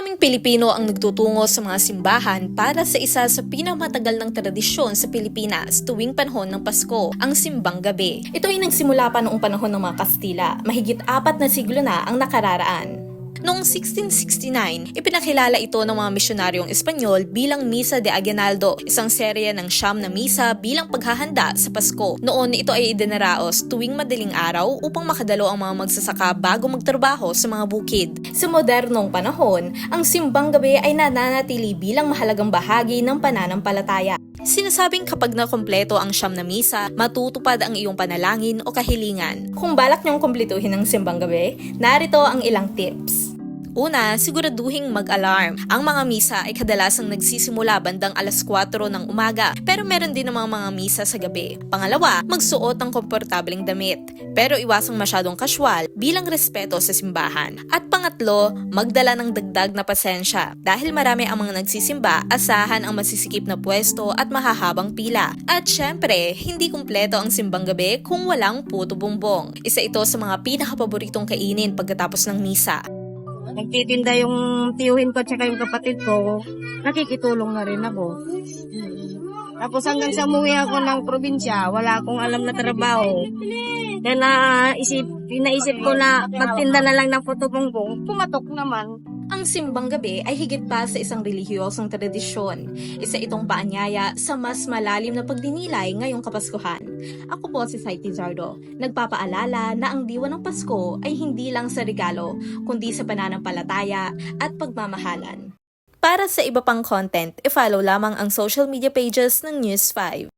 Maraming Pilipino ang nagtutungo sa mga simbahan para sa isa sa pinakamatagal ng tradisyon sa Pilipinas tuwing panahon ng Pasko, ang Simbang Gabi. Ito ay nagsimula pa noong panahon ng mga Kastila, mahigit apat na siglo na ang nakararaan. Noong 1669, ipinakilala ito ng mga misyonaryong Espanyol bilang Misa de Aguinaldo, isang serye ng siyam na misa bilang paghahanda sa Pasko. Noon ito ay idinaraos tuwing madaling araw upang makadalo ang mga magsasaka bago magtrabaho sa mga bukid. Sa modernong panahon, ang simbang gabi ay nananatili bilang mahalagang bahagi ng pananampalataya. Sinasabing kapag nakompleto ang siyam na misa, matutupad ang iyong panalangin o kahilingan. Kung balak niyong kumpletuhin ang simbang gabi, narito ang ilang tips. Una, siguraduhing mag-alarm. Ang mga misa ay kadalasang nagsisimula bandang alas 4 ng umaga, pero meron din namang mga misa sa gabi. Pangalawa, magsuot ng komportableng damit, pero iwasang masyadong kasywal bilang respeto sa simbahan. At pangatlo, magdala ng dagdag na pasensya. Dahil marami ang mga nagsisimba, asahan ang masisikip na pwesto at mahahabang pila. At syempre, hindi kumpleto ang simbang gabi kung walang puto bumbong. Isa ito sa mga pinakapaboritong kainin pagkatapos ng misa. Nagtitinda yung tiyuhin ko at saka yung kapatid ko. Nakikitulong na rin ako. Tapos hanggang sa umuwi ako ng probinsya, wala akong alam na trabaho. Kaya naisip, naisip ko na magtinda na lang ng puto bongbong. Pumatok naman. Ang simbang gabi ay higit pa sa isang relihiyosong tradisyon. Isa itong paanyaya sa mas malalim na pagdinilay ngayong Kapaskuhan. Ako po si Saiti Zardo, nagpapaalala na ang diwa ng Pasko ay hindi lang sa regalo, kundi sa pananampalataya at pagmamahalan. Para sa iba pang content, i-follow lamang ang social media pages ng News 5.